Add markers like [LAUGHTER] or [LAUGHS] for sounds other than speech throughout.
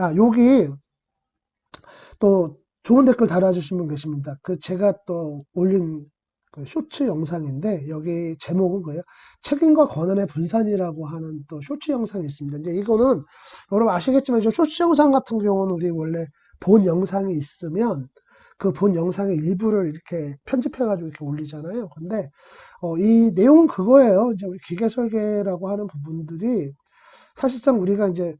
아, 여기 또 좋은 댓글 달아주신 분 계십니다. 그 제가 또 올린 그 쇼츠 영상인데 여기 제목은 뭐예요? 책임과 권한의 분산이라고 하는 또 쇼츠 영상이 있습니다. 이제 이거는 여러분 아시겠지만 저 쇼츠 영상 같은 경우는 우리 원래 본 영상이 있으면 그 본 영상의 일부를 이렇게 편집해가지고 이렇게 올리잖아요. 근데 어, 이 내용은 그거예요. 이제 우리 기계 설계라고 하는 부분들이 사실상 우리가 이제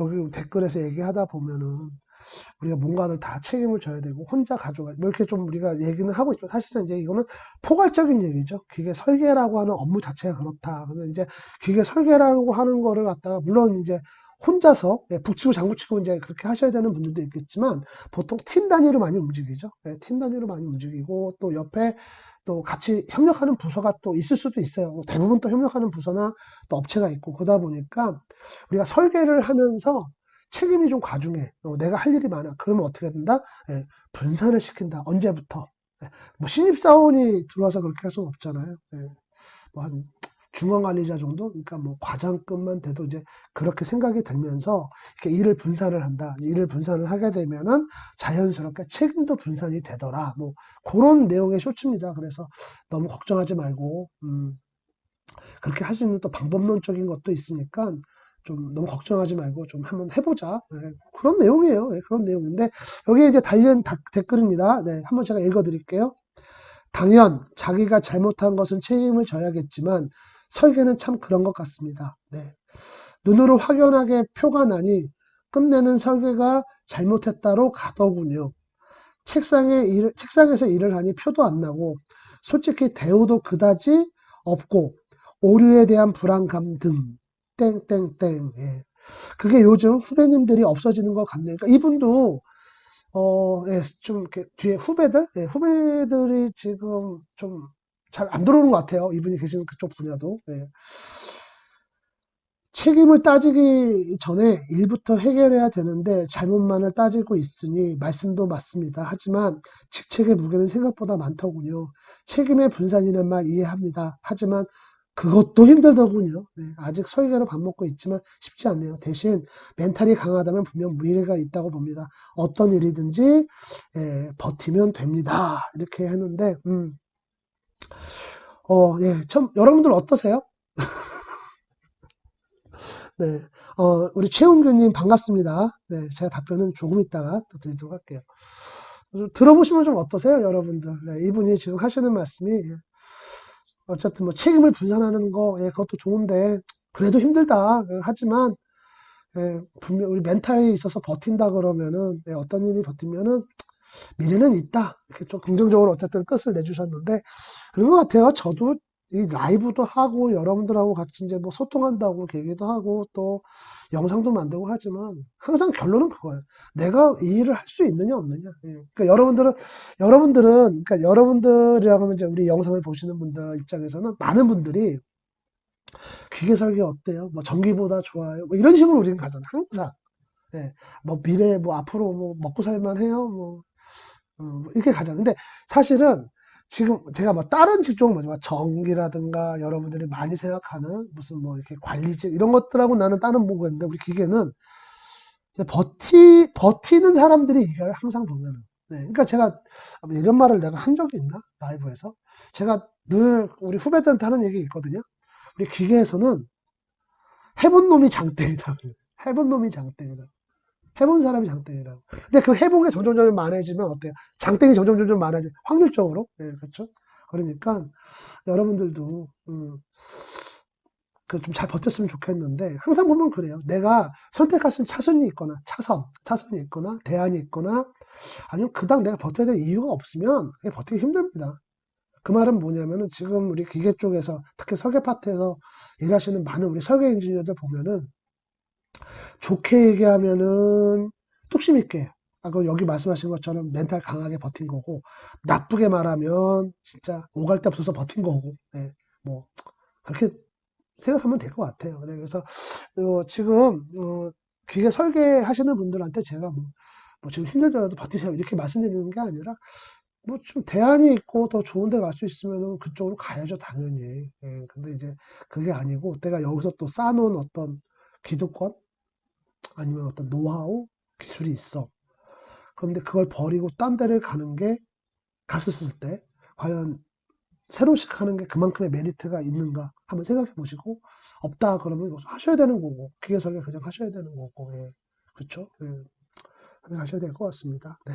여기 댓글에서 얘기하다 보면은 우리가 뭔가를 다 책임을 져야 되고 혼자 가져가 뭐 이렇게 좀 우리가 얘기는 하고 있지만 사실상 이제 이거는 포괄적인 얘기죠. 기계 설계라고 하는 업무 자체가 그렇다. 근데 이제 기계 설계라고 하는 거를 갖다가 물론 이제 혼자서 예, 북치고 장구치고 이제 그렇게 하셔야 되는 분들도 있겠지만 보통 팀 단위로 많이 움직이죠. 예, 팀 단위로 많이 움직이고 또 옆에 또 같이 협력하는 부서가 또 있을 수도 있어요. 대부분 또 협력하는 부서나 또 업체가 있고 그러다 보니까 우리가 설계를 하면서 책임이 좀 과중해. 어, 내가 할 일이 많아. 그러면 어떻게 된다? 예, 분산을 시킨다. 언제부터? 예, 뭐 신입사원이 들어와서 그렇게 할 수는 없잖아요. 예, 뭐한 중앙관리자 정도? 그러니까 뭐 과장급만 돼도 이제 그렇게 생각이 들면서 이렇게 일을 분산을 한다. 일을 분산을 하게 되면은 자연스럽게 책임도 분산이 되더라. 뭐 그런 내용의 쇼츠입니다. 그래서 너무 걱정하지 말고 음, 그렇게 할 수 있는 또 방법론적인 것도 있으니까 좀 너무 걱정하지 말고 좀 한번 해보자. 네, 그런 내용이에요. 네, 그런 내용인데 여기에 이제 달린 다- 댓글입니다. 네, 한번 제가 읽어드릴게요. 당연 자기가 잘못한 것은 책임을 져야겠지만 설계는 참 그런 것 같습니다. 네. 눈으로 확연하게 표가 나니 끝내는 설계가 잘못했다로 가더군요. 책상에 일, 책상에서 일을 하니 표도 안 나고 솔직히 대우도 그다지 없고 오류에 대한 불안감 등 땡땡땡 예. 그게 요즘 후배님들이 없어지는 것 같네요. 그러니까 이분도 어, 예, 좀 이렇게 뒤에 후배들, 예, 후배들이 지금 좀 잘 안 들어오는 것 같아요. 이분이 계시는 그쪽 분야도. 예. 책임을 따지기 전에 일부터 해결해야 되는데 잘못만을 따지고 있으니 말씀도 맞습니다. 하지만 직책의 무게는 생각보다 많더군요. 책임의 분산이란 말 이해합니다. 하지만 그것도 힘들더군요. 네, 아직 설계로 밥 먹고 있지만 쉽지 않네요. 대신 멘탈이 강하다면 분명 무의가 있다고 봅니다. 어떤 일이든지 예, 버티면 됩니다. 이렇게 했는데 음, 어, 예, 참 여러분들 어떠세요? [LAUGHS] 네, 어, 우리 최은규님 반갑습니다. 네, 제가 답변은 조금 있다가 또 드리도록 할게요. 좀 들어보시면 좀 어떠세요, 여러분들? 네, 이분이 지금 하시는 말씀이 예, 어쨌든 뭐 책임을 분산하는 거, 예, 그것도 좋은데 그래도 힘들다. 예, 하지만 예, 분명 우리 멘탈에 있어서 버틴다 그러면은 예, 어떤 일이 버티면은 미래는 있다. 이렇게 좀 긍정적으로 어쨌든 끝을 내주셨는데 그런 것 같아요. 저도 이 라이브도 하고 여러분들하고 같이 이제 뭐 소통한다고 계기도 하고 또 영상도 만들고 하지만 항상 결론은 그거예요. 내가 이 일을 할 수 있느냐 없느냐. 예. 그러니까 여러분들은 여러분들은 그러니까 여러분들이라고 하면 이제 우리 영상을 보시는 분들 입장에서는 많은 분들이 기계 설계 어때요? 뭐 전기보다 좋아요? 뭐 이런 식으로 우리는 가잖아요. 항상. 예. 뭐 미래 뭐 앞으로 뭐 먹고 살만 해요? 뭐, 어, 뭐 이렇게 가잖아요. 근데 사실은 지금 제가 뭐 다른 직종은 뭐지, 막 전기라든가 여러분들이 많이 생각하는 무슨 뭐 이렇게 관리직 이런 것들하고 나는 다른 있는데 우리 기계는 버티, 버티는 사람들이 이겨요. 항상 보면은. 네. 그러니까 제가 이런 말을 내가 한 적이 있나? 라이브에서. 제가 늘 우리 후배들한테 하는 얘기 있거든요. 우리 기계에서는 해본 놈이 장땡이다. 해본 놈이 장땡이다. 해본 사람이 장땡이라고. 근데 그 해본 게 점점 점점 많아지면 어때요? 장땡이 점점 점점 많아지 확률적으로. 예, 그렇죠? 그러니까 여러분들도 음, 그 좀 잘 버텼으면 좋겠는데 항상 보면 그래요. 내가 선택할 수 있는 차선이 있거나 차선, 차선이 있거나 대안이 있거나 아니면 그당 내가 버텨야 될 이유가 없으면 버티기 힘듭니다. 그 말은 뭐냐면은 지금 우리 기계 쪽에서 특히 설계 파트에서 일하시는 많은 우리 설계 인지니어들 보면은 좋게 얘기하면은 뚝심 있게 아까 여기 말씀하신 것처럼 멘탈 강하게 버틴 거고 나쁘게 말하면 진짜 오갈 데 없어서 버틴 거고 네, 뭐 그렇게 생각하면 될 것 같아요. 네, 그래서 어, 지금 어, 기계 설계하시는 분들한테 제가 뭐, 뭐 지금 힘들더라도 버티세요 이렇게 말씀드리는 게 아니라 뭐 좀 대안이 있고 더 좋은 데 갈 수 있으면은 그쪽으로 가야죠 당연히. 예, 근데 이제 그게 아니고 내가 여기서 또 쌓아놓은 어떤 기득권 아니면 어떤 노하우, 기술이 있어. 그런데 그걸 버리고 딴 데를 가는 게 갔었을 때 과연 새로 시작하는 게 그만큼의 메리트가 있는가 한번 생각해 보시고 없다 그러면 하셔야 되는 거고 기계 설계 그냥 하셔야 되는 거고 예. 그렇죠? 예. 하셔야 될 것 같습니다. 네.